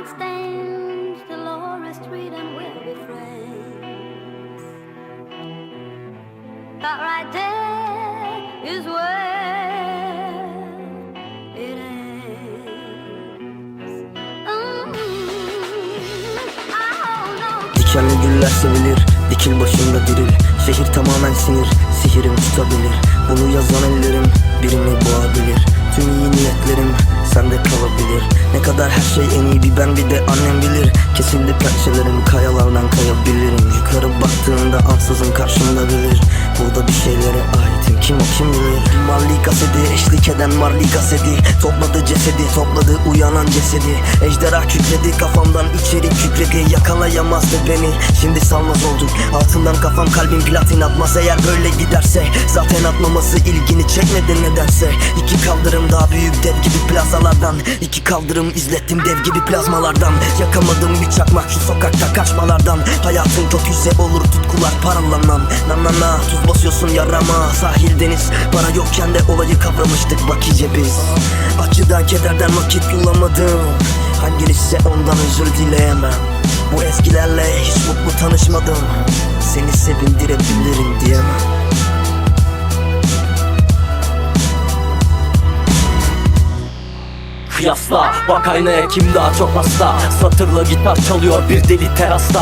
extend to Laura Street and we'll be friends. But right there is where it ends. Mm, oh no. Dikenli güller sevilir Dikil başında diril Şehir tamamen sinir Sihirim tutabilir Bunu yazan ellerim Birini boğabilir Tüm iyi niyetlerim Ne kadar her şey en iyi bir ben bir de annem bilir Kesildi pençelerim Kayalardan kayabilirim. Yukarı baktığında ansızın karşımda bilir. Burada bir şeylere aitim Kim o kim bilir? Marli kaseti eşlik eden Marli kaseti. Topladı cesedi topladı uyanan cesedi. Ejderha kükredi kafamdan içeri kükredi. Yakalayamazdı beni şimdi salmaz oldum. Altından kafam kalbim platin atmaz. Eğer böyle giderse Zaten atmaması ilgini çekmedi nedense. İki kaldırım daha büyük dev gibi plazalardan. İki kaldırım izlettim dev gibi plazmalardan. Yakamadım bir çakmak şu sokakta kaçmalardan. Hayatın kötüyse olur tutkular paralanan. Na na na tuz basıyorsun yarama. Sahil deniz para yokken de olayı kavramıştık bak iyice biz. Acıdan kederden vakit bulamadım. Hangisi ondan özür dileyemem. Bu eskilerle hiç mutlu tanışmadım. Seni sevindirebilirim diyemem Kıyasla. Bak aynaya kim daha çok hasta? Satırla gitar çalıyor bir deli terasta.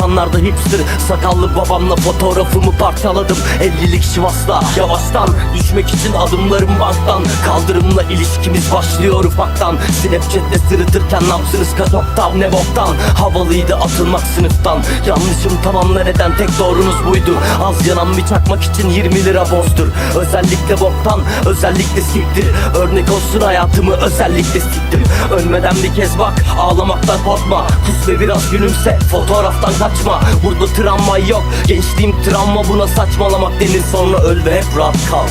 90'larda hipster sakallı babamla fotoğrafımı parçaladım. 50'lik şivasla Yavaştan düşmek için adımlarım banktan. Kaldırımla ilişkimiz başlıyor ufaktan. Snapchat'te sırıtırken napsınız kaçoktan ne boktan? Havalıydı atılmak sınıftan. Yanlışım tamamla neden? Tek doğrunuz buydu. Az yanan bir çakmak için 20 lira bozdur. Özellikle boktan özellikle siktir. Örnek olsun hayatımı özellikle siktim Ölmeden bir kez bak. Ağlamaktan korkma. Kus ve biraz gülümse. Fotoğraftan kaçma. Burada travma yok. Gençliğim travma. Buna saçmalamak denir. Sonra öl ve hep rahat kal